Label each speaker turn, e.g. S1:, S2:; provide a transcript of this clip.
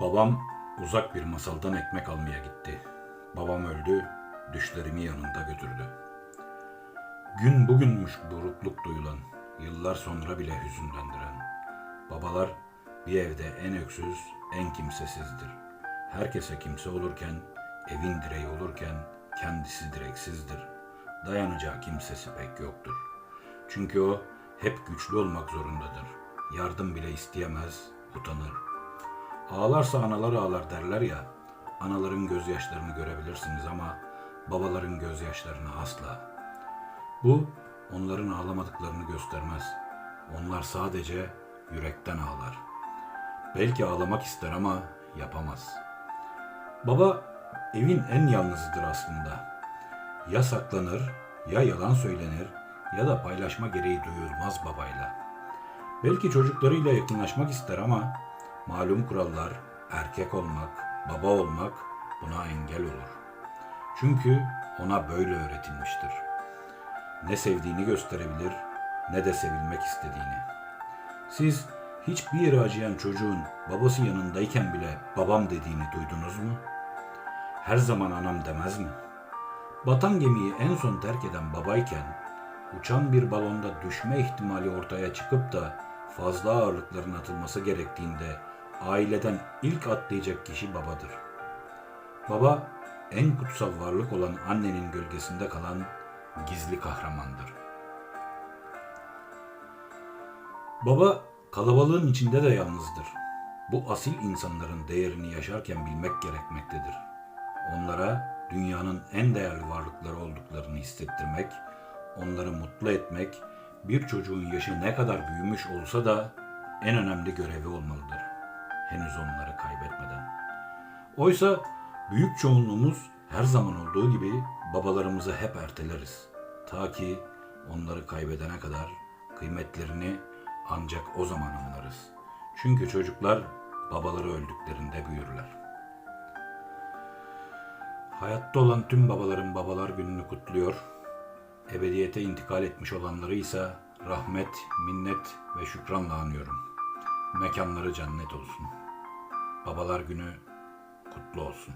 S1: Babam uzak bir masaldan ekmek almaya gitti. Babam öldü, düşlerimi yanında götürdü. Gün bugünmüş burukluk duyulan, yıllar sonra bile hüzünlendiren. Babalar bir evde en öksüz, en kimsesizdir. Herkese kimse olurken, evin direği olurken kendisi direksizdir. Dayanacağı kimsesi pek yoktur. Çünkü o hep güçlü olmak zorundadır. Yardım bile isteyemez, utanır. Ağlarsa analar ağlar derler ya, anaların gözyaşlarını görebilirsiniz ama babaların gözyaşlarını asla. Bu onların ağlamadıklarını göstermez. Onlar sadece yürekten ağlar. Belki ağlamak ister ama yapamaz. Baba evin en yalnızıdır aslında. Ya saklanır, ya yalan söylenir ya da paylaşma gereği duyulmaz babayla. Belki çocuklarıyla yakınlaşmak ister ama malum kurallar erkek olmak, baba olmak buna engel olur. Çünkü ona böyle öğretilmiştir. Ne sevdiğini gösterebilir ne de sevilmek istediğini. Siz hiçbir yere acıyan çocuğun babası yanındayken bile babam dediğini duydunuz mu? Her zaman anam demez mi? Batan gemiyi en son terk eden babayken uçan bir balonda düşme ihtimali ortaya çıkıp da fazla ağırlıkların atılması gerektiğinde aileden ilk atlayacak kişi babadır. Baba en kutsal varlık olan annenin gölgesinde kalan gizli kahramandır. Baba kalabalığın içinde de yalnızdır. Bu asil insanların değerini yaşarken bilmek gerekmektedir. Onlara dünyanın en değerli varlıkları olduklarını hissettirmek, onları mutlu etmek, bir çocuğun yaşı ne kadar büyümüş olsa da en önemli görevi olmalıdır. Henüz onları kaybetmeden. Oysa büyük çoğunluğumuz her zaman olduğu gibi babalarımızı hep erteleriz. Ta ki onları kaybedene kadar kıymetlerini ancak o zaman anlarız. Çünkü çocuklar babaları öldüklerinde büyürler. Hayatta olan tüm babaların babalar gününü kutluyor. Ebediyete intikal etmiş olanları ise rahmet, minnet ve şükranla anıyorum. Mekanları cennet olsun. Babalar günü kutlu olsun.